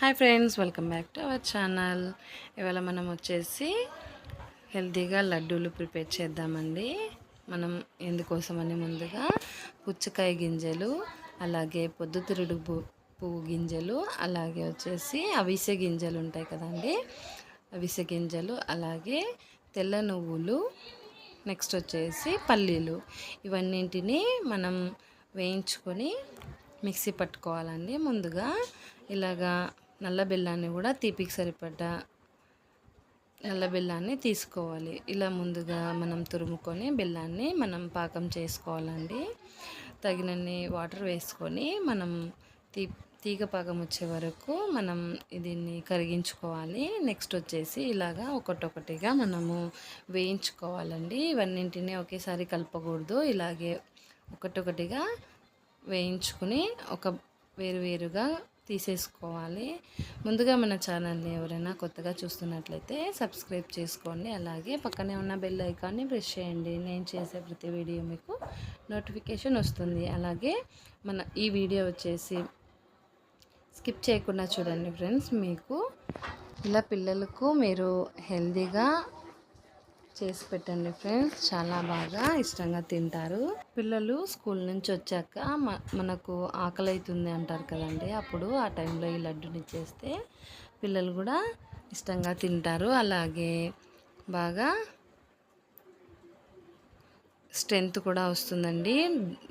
Hi friends welcome back to our channel. ఇవాళ మనం వచ్చేసి హెల్తీగా లడ్డూలు ప్రిపేర్ చేద్దామండి. మనం ఎందుకోసమని ముందుగా పుచ్చకాయ గింజలు అలాగే పొద్దుతిరుడు పువ్వు గింజలు అలాగే వచ్చేసి అవిసె గింజలు ఉంటాయి కదండి. అవిసె గింజలు అలాగే తెల్ల నువ్వులు నెక్స్ట్ వచ్చేసి పల్లీలు. ఇవన్నింటినీ మనం వేయించుకొని మిక్సీ పట్టుకోవాలండి. ముందుగా ఇలాగా నల్ల బెల్లాన్ని కూడా తీపికి సరిపడ్డ నల్ల బెల్లాన్ని తీసుకోవాలి. ఇలా ముందుగా మనం తురుముకొని బెల్లాన్ని మనం పాకం చేసుకోవాలండి. తగినన్ని వాటర్ వేసుకొని మనం తీ తీగ పాకం వచ్చే వరకు మనం దీన్ని కరిగించుకోవాలి. నెక్స్ట్ వచ్చేసి ఇలాగా ఒకటొకటిగా మనము వేయించుకోవాలండి. ఇవన్నింటినీ ఒకేసారి కలపకూడదు. ఇలాగే ఒకటొకటిగా వేయించుకుని ఒక వేరువేరుగా తీసేసుకోవాలి. ముందుగా మన ఛానల్ని ఎవరైనా కొత్తగా చూస్తున్నట్లయితే సబ్స్క్రైబ్ చేసుకోండి. అలాగే పక్కనే ఉన్న బెల్ ఐకాన్ని ప్రెస్ చేయండి. నేను చేసే ప్రతి వీడియో మీకు నోటిఫికేషన్ వస్తుంది. అలాగే మన ఈ వీడియో వచ్చేసి స్కిప్ చేయకుండా చూడండి ఫ్రెండ్స్. మీకు ఇలా పిల్లలకు మీరు హెల్తీగా చేసి పెట్టండి ఫ్రెండ్స్ చాలా బాగా ఇష్టంగా తింటారు. పిల్లలు స్కూల్ నుంచి వచ్చాక మనకు ఆకలి అవుతుంది అంటారు కదండి. అప్పుడు ఆ టైంలో ఈ లడ్డుని చేస్తే పిల్లలు కూడా ఇష్టంగా తింటారు. అలాగే బాగా స్ట్రెంత్ కూడా వస్తుందండి.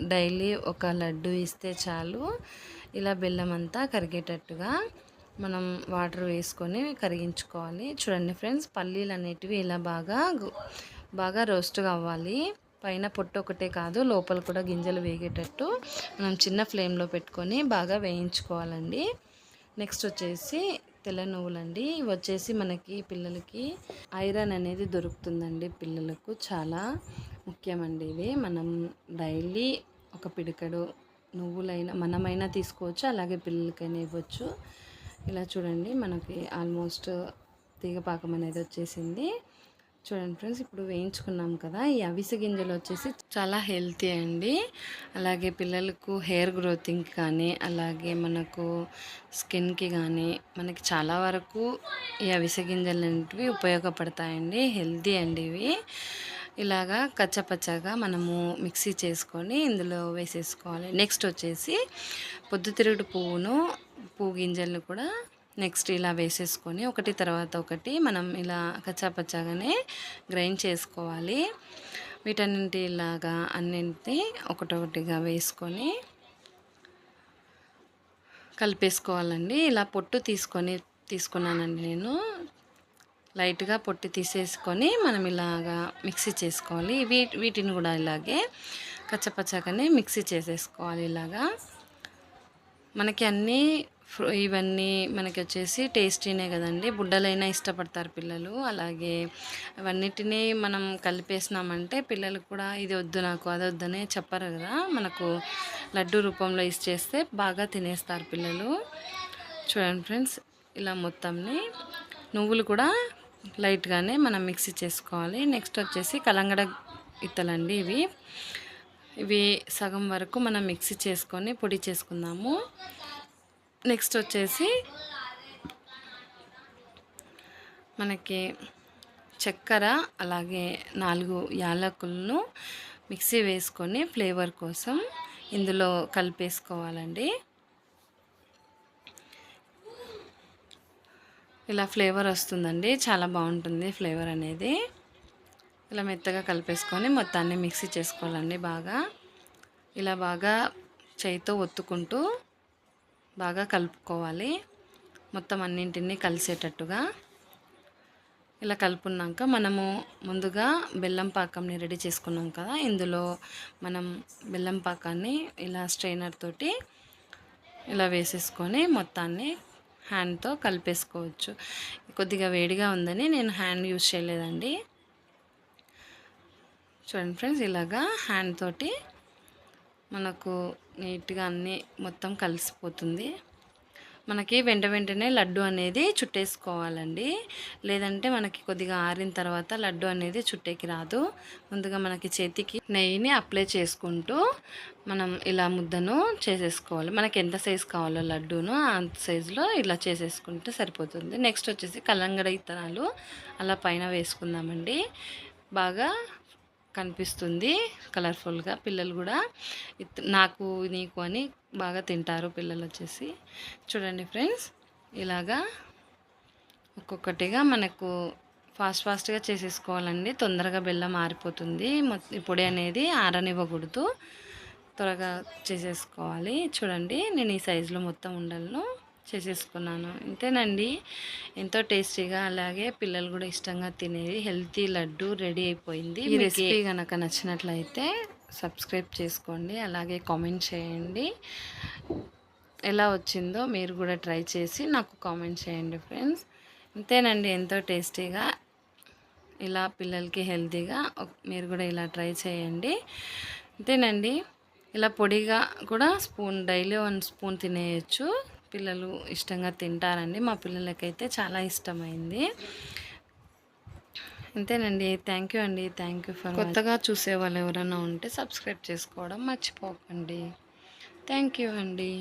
డైలీ ఒక లడ్డు ఇస్తే చాలు. ఇలా బెల్లం అంతా కరిగేటట్టుగా మనం వాటర్ వేసుకొని కరిగించుకోవాలి. చూడండి ఫ్రెండ్స్ పల్లీలు అనేటివి ఇలా బాగా బాగా రోస్ట్గా అవ్వాలి. పైన పొట్టు ఒకటే కాదు లోపల కూడా గింజలు వేగేటట్టు మనం చిన్న ఫ్లేమ్లో పెట్టుకొని బాగా వేయించుకోవాలండి. నెక్స్ట్ వచ్చేసి తెల్ల నువ్వులండి. ఇవి వచ్చేసి మనకి పిల్లలకి ఐరన్ అనేది దొరుకుతుందండి పిల్లలకు చాలా ముఖ్యమండి ఇవి. మనం డైలీ ఒక పిడికడు నువ్వులైనా మనమైనా తీసుకోవచ్చు అలాగే పిల్లలకైనా ఇవ్వచ్చు. ఇలా చూడండి మనకి ఆల్మోస్ట్ తీగపాకం అనేది వచ్చేసింది. చూడండి ఫ్రెండ్స్ ఇప్పుడు వేయించుకున్నాం కదా ఈ అవిసె గింజలు వచ్చేసి చాలా హెల్తీ అండి. అలాగే పిల్లలకు హెయిర్ గ్రోతింగ్ కానీ అలాగే మనకు స్కిన్కి కానీ మనకి చాలా వరకు ఈ అవిసె గింజలు అనేవి ఉపయోగపడతాయండి హెల్తీ అండి ఇవి. ఇలాగా కచ్చపచ్చగా మనము మిక్సీ చేసుకొని ఇందులో వేసేసుకోవాలి. నెక్స్ట్ వచ్చేసి పొద్దుతిరుగుడు పువ్వును పువ్వు గింజలను కూడా నెక్స్ట్ ఇలా వేసేసుకొని ఒకటి తర్వాత ఒకటి మనం ఇలా కచ్చాపచ్చాగానే గ్రైండ్ చేసుకోవాలి. వీటన్నింటి ఇలాగా అన్నింటినీ ఒకటొకటిగా వేసుకొని కలిపేసుకోవాలండి. ఇలా పొట్టు తీసుకొని తీసుకున్నానండి నేను. లైట్గా పొట్టి తీసేసుకొని మనం ఇలాగా మిక్సీ చేసుకోవాలి. వీ వీటిని కూడా ఇలాగే కచ్చపచ్చగానే మిక్సీ చేసేసుకోవాలి ఇలాగా. మనకి అన్నీ ఇవన్నీ మనకి వచ్చేసి టేస్టీనే కదండి. బుడ్డలైనా ఇష్టపడతారు పిల్లలు. అలాగే అవన్నిటినీ మనం కలిపేసినామంటే పిల్లలు కూడా ఇది వద్దు నాకు అది వద్దనే చెప్పరు కదా. మనకు లడ్డు రూపంలో ఇచ్చేస్తే బాగా తినేస్తారు పిల్లలు. చూడండి ఫ్రెండ్స్ ఇలా మొత్తంని నువ్వులు కూడా లైట్గానే మనం మిక్సీ చేసుకోవాలి. నెక్స్ట్ వచ్చేసి కలంగడ ఇత్తలండి ఇవి. ఇవి సగం వరకు మనం మిక్సీ చేసుకొని పొడి చేసుకుందాము. నెక్స్ట్ వచ్చేసి మనకి చక్కెర అలాగే నాలుగు యాలకులను మిక్సీ వేసుకొని ఫ్లేవర్ కోసం ఇందులో కలిపేసుకోవాలండి. ఇలా ఫ్లేవర్ వస్తుందండి చాలా బాగుంటుంది ఫ్లేవర్ అనేది. ఇలా మెత్తగా కలిపేసుకొని మొత్తాన్ని మిక్సీ చేసుకోవాలండి బాగా. ఇలా బాగా చేయితో ఒత్తుకుంటూ బాగా కలుపుకోవాలి. మొత్తం అన్నింటినీ కలిసేటట్టుగా. ఇలా కలుపున్నాక మనము ముందుగా బెల్లం పాకంని రెడీ చేసుకున్నాం కదా. ఇందులో మనం బెల్లం పాకాన్ని ఇలా స్ట్రైనర్ తోటి ఇలా వేసేసుకొని మొత్తాన్ని హ్యాండ్తో కలిపేసుకోవచ్చు. కొద్దిగా వేడిగా ఉందని నేను హ్యాండ్ యూజ్ చేయలేదండి. చూడండి ఫ్రెండ్స్ ఇలాగా హ్యాండ్ తోటి మనకు నీట్గా అన్నీ మొత్తం కలిసిపోతుంది. మనకి వెంట వెంటనే లడ్డు అనేది చుట్టేసుకోవాలండి. లేదంటే మనకి కొద్దిగా ఆరిన తర్వాత లడ్డు అనేది చుట్టేకి రాదు. ముందుగా మనకి చేతికి నెయ్యిని అప్లై చేసుకుంటూ మనం ఇలా ముద్దను చేసేసుకోవాలి. మనకి ఎంత సైజు కావాలో లడ్డూను అంత సైజులో ఇలా చేసేసుకుంటే సరిపోతుంది. నెక్స్ట్ వచ్చేసి కలంగడ ఇత్తనాలు అలా పైన వేసుకుందామండి. బాగా కనిపిస్తుంది. కలర్ఫుల్గా పిల్లలు కూడా. ఇత్- నాకు నీకు అని బాగా తింటారు పిల్లలు వచ్చేసి. చూడండి ఫ్రెండ్స్ ఇలాగా ఒక్కొక్కటిగా మనకు ఫాస్ట్ ఫాస్ట్గా చేసేసుకోవాలండి. తొందరగా బెల్లం ఆరిపోతుంది. మొత్తం పొడి అనేది ఆరనివ్వకూడదు. త్వరగా చేసేసుకోవాలి. చూడండి నేను ఈ సైజులో మొత్తం ఉండలను. చేసేసుకున్నాను. ఇంతేనండి. ఎంతో టేస్టీగా అలాగే పిల్లలు కూడా ఇష్టంగా తినేది హెల్తీ లడ్డు రెడీ అయిపోయింది. ఈ రెసిపీ కనుక నచ్చినట్లయితే సబ్స్క్రైబ్ చేసుకోండి. అలాగే కామెంట్ చేయండి. ఎలా వచ్చిందో మీరు కూడా ట్రై చేసి నాకు కామెంట్ చేయండి ఫ్రెండ్స్. ఇంతేనండి. ఎంతో టేస్టీగా ఇలా పిల్లలకి హెల్తీగా మీరు కూడా ఇలా ట్రై చేయండి. అంతేనండి ఇలా పొడిగా కూడా స్పూన్ డైలీ వన్ స్పూన్ తినేయచ్చు. పిల్లలు ఇష్టంగా తింటారండి. మా పిల్లలకైతే చాలా ఇష్టమైంది. అంతేనండి థ్యాంక్ యూ అండి. థ్యాంక్ యూ ఫర్ కొత్తగా చూసే వాళ్ళు ఎవరైనా ఉంటే సబ్స్క్రైబ్ చేసుకోవడం మర్చిపోకండి. థ్యాంక్ యూ అండి.